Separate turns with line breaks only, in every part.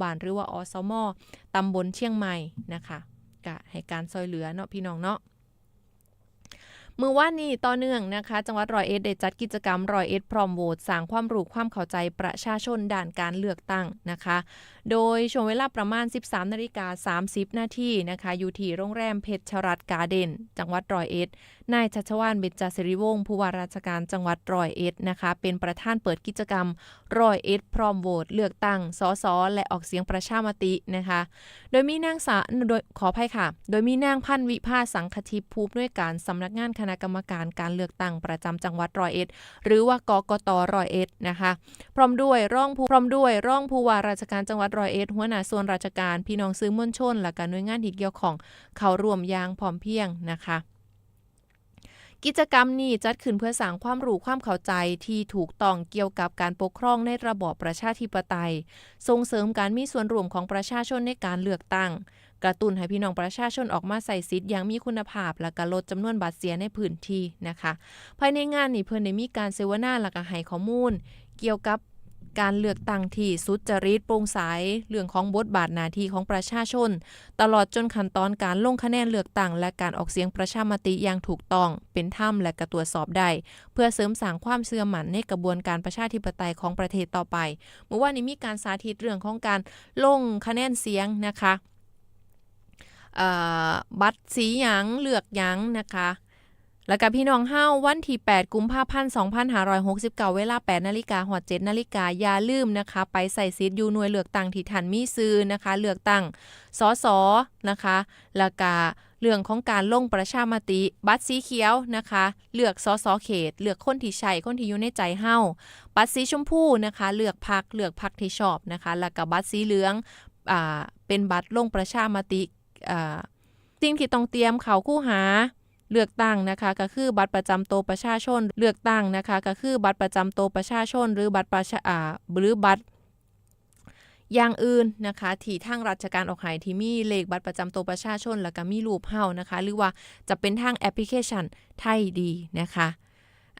บานหรือว่าอสมตำบลเชียงใหม่นะคะกะให้การซอยเหลือเนาะพี่น้องเนาะ มือว่านนี้ต่อเนื่องนะคะ จังหวัดร้อยเอ็ดได้จัดกิจกรรมร้อยเอ็ดพร้อมโหวตสร้างความรู้ความเข้าใจประชาชนด่านการเลือกตั้งนะคะ โดยช่วงเวลาประมาณ 13นาฬิกา30 นาทีนะคะอยู่ที่โรงแรมเพชรรัตการ์เดนจังหวัดร้อยเอ็ดนายชัชวานเบญจศิริวงศ์ผู้ว่าราชการจังหวัดร้อยเอ็ดนะคะเป็นประธานเปิดกิจกรรมร้อยเอ็ดพร้อมโหวตเลือกตั้งสสและออกเสียงประชามตินะคะ โดยมีนางสาโดยขออภัยค่ะ โดยมีนางพันวิภาสังคทิพย์ผู้ด้วยการสำนักงานคณะกรรมการการเลือกตั้งประจำจังหวัดร้อยเอ็ด หรือว่ากกตร้อยเอ็ดนะคะ พร้อมด้วยร่องผู้พร้อมด้วยร่องผู้ว่าราชการจังหวัดร้อยเอ็ดหัวหน้าส่วนราชการพี่น้องซื้อมวลชน และการหน่วยงานที่เกี่ยวของเขารวมยางพร้อมเพียงนะคะกิจกรรมนี้จัดขึ้นเพื่อสร้างความรู้ความเข้าใจที่ถูกต้องเกี่ยวกับการปกครองในระบอบประชาธิปไตย ส่งเสริมการมีส่วนร่วมของประชาชนในการเลือกตั้ง กระตุ้นให้พี่น้องประชาชนออกมาใส่สิทธิ์อย่างมีคุณภาพ และก็ลดจำนวนบาดเสียในพื้นที่นะคะ ภายในงานนี่เพิ่นได้มีการเสวนาและก็ให้ข้อมูล เกี่ยวกับการเลือกตั้งที่สุจริตโปร่งใสเรื่องของบทบาทหน้าที่ของประชาชน ตลอดจนขั้นตอนการลงคะแนนเลือกตั้งและการออกเสียงประชามติอย่างถูกต้อง เป็นธรรมและกระตรวจสอบได้ เพื่อเสริมสร้างความเชื่อมั่นในกระบวนการประชาธิปไตยของประเทศต่อไป เมื่อวานนี้มีการสาธิตเรื่องของการลงคะแนนเสียงนะคะ บัตรสีหยังเลือกหยังนะคะ แล้วกับพี่น้องเฮาวันที่ 8 กุมภาพันธ์2569 เวลา 8 นาฬิกาหอด7นาฬิกาอย่าลืมนะคะ ไปใส่ซิทอยู่หน่วยเลือกตั้งที่ทันมีซื้อนะคะ เลือกตั้งสอสอนะคะแล้วก็เรื่องของการลงประชามติ บัตรสีเขียวนะคะ เลือกสสเขต เลือกคนที่ใช่คนที่อยู่ในใจเฮาบัตรสีชมพูนะคะ เลือกพักเลือกพักที่ชอบนะคะ แล้วก็บัตรสีเหลืองอ่าเป็นบัตรลงประชามติ สิ่งที่ต้องเตรียมเขาคู่หาเลือกตั้งนะคะก็คือบัตรประจำตัวประชาชน เลือกตั้งนะคะก็คือบัตรประจำตัวประชาชน หรือบัตรประชาหรือบัตรอย่างอื่นนะคะที่ทางราชการออกให้ที่มีเลขบัตรประจำตัวประชาชน แล้วก็มีรูปเฮานะคะ หรือว่าจะเป็นทางแอปพลิเคชันไทยดีนะคะ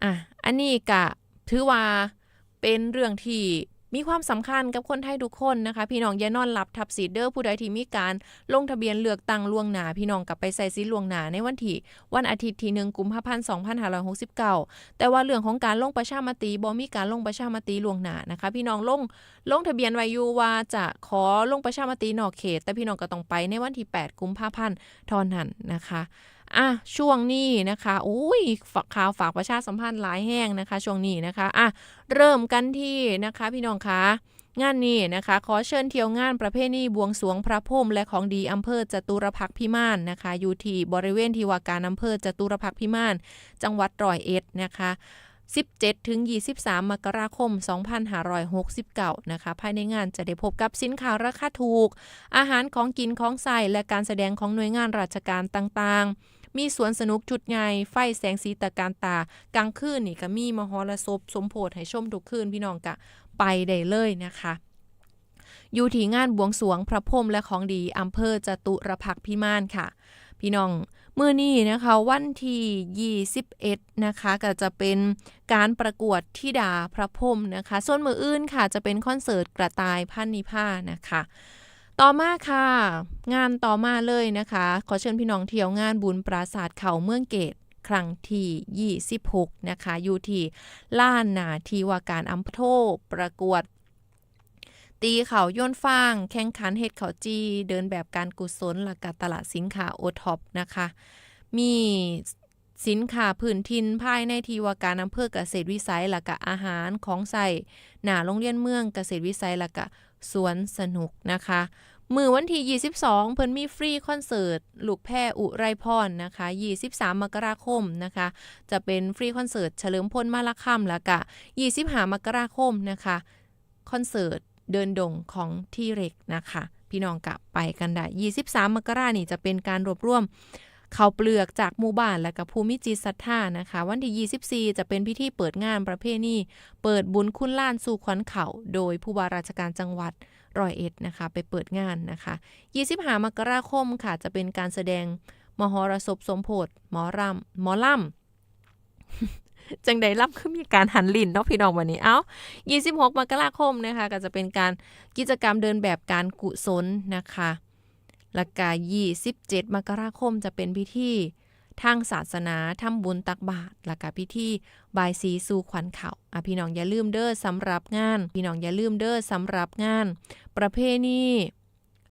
อะอันนี้ก็ถือว่าเป็นเรื่องที่ มีความสำคัญกับคนไทยทุกคนนะคะ พี่น้องอย่านอนหลับทับสีเดอร์ผู้ใดที่มีการลงทะเบียนเลือกตั้งล่วงหนาพี่น้องกลับไปใส่ซิล่วงหนาในวันที่วันอาทิตย์ที่หนึ่งกุมภาพันธ์2569แต่ว่าเรื่องของการลงประชามติบ่มีการลงประชามติล่วงหนานะคะ พี่น้องลงลงทะเบียนไว้อยู่ว่าจะขอลงประชามตินอกเขต แต่พี่น้องก็ต้องไปในวันที่ 8 กุมภาพันธ์ท่านั้นนะคะ อะช่วงนี้นะคะอุ้ยฝากข่าวฝากประชาสัมพันธ์หลายแห้งนะคะ ช่วงนี้นะคะอะเริ่มกันที่นะคะ พี่น้องคะงานนี้นะคะ ขอเชิญเที่ยวงานประเพณีบวงสรวงพระพรหมและของดีอำเภอจตุรพักพิมานนะคะอยู่ที่บริเวณที่ว่าการอำเภอจตุรพักพิมาน จังหวัดร้อยเอ็ดนะคะ 17ถึง23 มกราคม 2569 นะคะ ภายในงานจะได้พบกับสินค้าราคาถูก อาหารของกินของใส่และการแสดงของหน่วยงานราชการต่างๆมีสวนสนุกจุดใหญ่ไฟแสงสีตะการตา กลางคืนนี่ก็มีมหรสพสมโพธิให้ชมทุกคืนพี่น้องกะไปได้เลยนะคะ อยู่ที่งานบวงสรวงพระพรมและของดีอำเภอจตุรพักพิมานค่ะ พี่น้องมื่อนี้นะคะวันที่21นะคะก็จะเป็นการประกวดที่ดาพระพรมนะคะ ส่วนมืออื่นค่ะจะเป็นคอนเสิร์ตกระต่ายพันนิพานะคะ ต่อมาค่ะ งานต่อมาเลยนะคะ ขอเชิญพี่น้องเที่ยวงานบุญปราสาทเขาเมืองเกตครั้งที่26นะคะอยู่ที่ล้านนาทีว่าการอำเภอประกวด ตีเขาโยนฟาง แข่งขันเฮ็ดเขาจีเดินแบบการกุศลและกตลาดสินค้าโอท็อปนะคะ มีสินค้าพื้นทินภายในทีว่าการอำเภอเกษตรวิสัยและกอาหารของใส่หนาโรงเรียนเมืองเกษตรวิสัยและกสวนสนุกนะคะมือวันที่ 22 เพิ่นมีฟรีคอนเสิร์ต ลูกแพ่อุไรพรนะคะ 23 มกราคมนะคะ จะเป็นฟรีคอนเสิร์ตเฉลิมพลมาละคำแล้วก็25 มกราคมนะคะ คอนเสิร์ต เดินดงของที่เร็กนะคะ พี่น้องกลับไปกันได้ 23 มกรานี่จะเป็นการรวบรวมเขาเปลือกจากหมู่บ้านและกับภูมิจิตศรัทธานะคะ วันที่ 24 จะเป็นพิธีเปิดงานประเพณีเปิดบุญคุณล้านสู่ขวัญเขา โดยผู้ว่าราชการจังหวัดร้อยเอ็ดนะคะ ไปเปิดงานนะคะ 25 มกราคมค่ะ จะเป็นการแสดงมหรสพสมโพธิหมอรำหมอล่ำ จังใดรับคือมีการหันลินเนาะพี่น้องวันนี้ เอ้า 26 มกราคมนะคะก็จะเป็นการกิจกรรมเดินแบบการกุศลนะคะแล้วก็27 มกราคมจะเป็นพิธีทางศาสนาทำบุญตักบาตรแล้วก็พิธีบายสีสู่ขวัญเขาอะพี่น้องอย่าลืมเด้อสำหรับงาน พี่น้องอย่าลืมเด้อสำหรับงาน ประเพณี